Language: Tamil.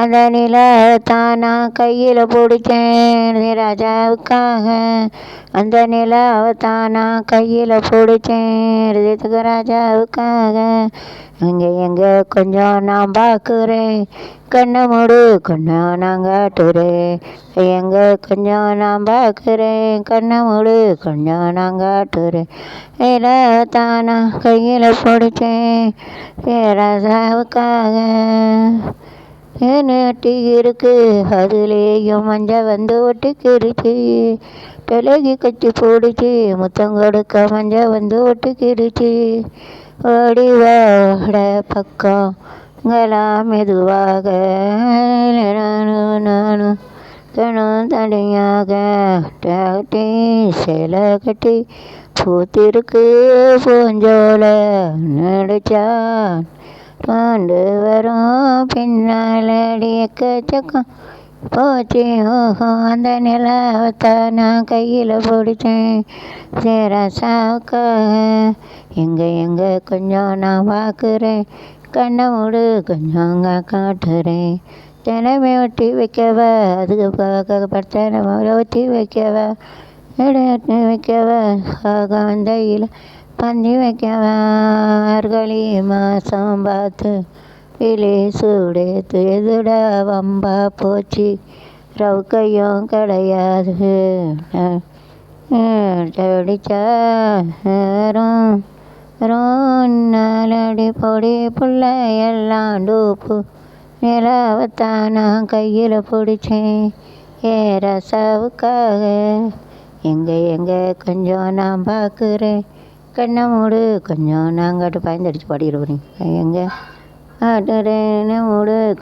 அந்த நிலத்தான் நான் கையில் பிடிச்சேன். ராஜாவுக்காக அந்த நிலத்தான் நான் கையில் பிடிச்சேன். ராஜாவுக்காக அங்கே எங்கே கொஞ்சம் நான் பார்க்குறேன் கண்ணை மூடு கொஞ்சம் நான் காட்டுறேன். எங்கே கொஞ்சம் நான் பார்க்குறேன் கண்ணை மூடு கொஞ்சம் நான் காட்டுறேன். நிலாவை தானா கையில் பிடிச்சேன். ராஜாவுக்காக ஏனாட்டி இருக்கு அதுலேயும் மஞ்ச வந்து ஒட்டிக்கிருச்சு. பிளகி கட்டி போடுச்சு. முத்தம் கொடுக்க மஞ்சள் வந்து ஒட்டிக்கிருச்சு. ஓடி வாட பக்கம் எல்லாம் மெதுவாக. நானும் நானும் கணும் தனியாக டாட்டி சேலை கட்டி பூத்திருக்கு பூஞ்சோலை நடிச்சான். பாண்டு வரும் பின்னாலடிய கச்சக்கம் போச்சு. ஓஹோ அந்த நிலாவத்தை நான் கையில் பிடிச்சேன். சேராசாவுக்காக எங்கே எங்கே கொஞ்சம் நான் பார்க்குறேன் கண்ணை மூடு கொஞ்சம் காட்டுறேன். தினமே ஒட்டி வைக்கவ? அதுக்கு பார்க்க பத்தனை ஒட்டி வைக்கவ? எடுத்து வைக்கவா? வந்தையில் பந்தி வைக்கவா மார்கழி மாசம் பார்த்து விழி சூடேத்து எதுட வம்பா போச்சு ரவுக்கையும் கிடையாது அடிச்சா ரும் பொடி புள்ள எல்லாம் டூப்பு நிலவத்தான் நான் கையில் பிடிச்சேன் ஏ ரசாவுக்காக எங்கே எங்கே கொஞ்சம் நான் பார்க்குறேன் கண்ணை மூடு. கொஞ்சம் நாங்காட்டு பயந்தடிச்சு பாடிடுவோம் எங்கே? ஆட்டுறேன்னு மூடு.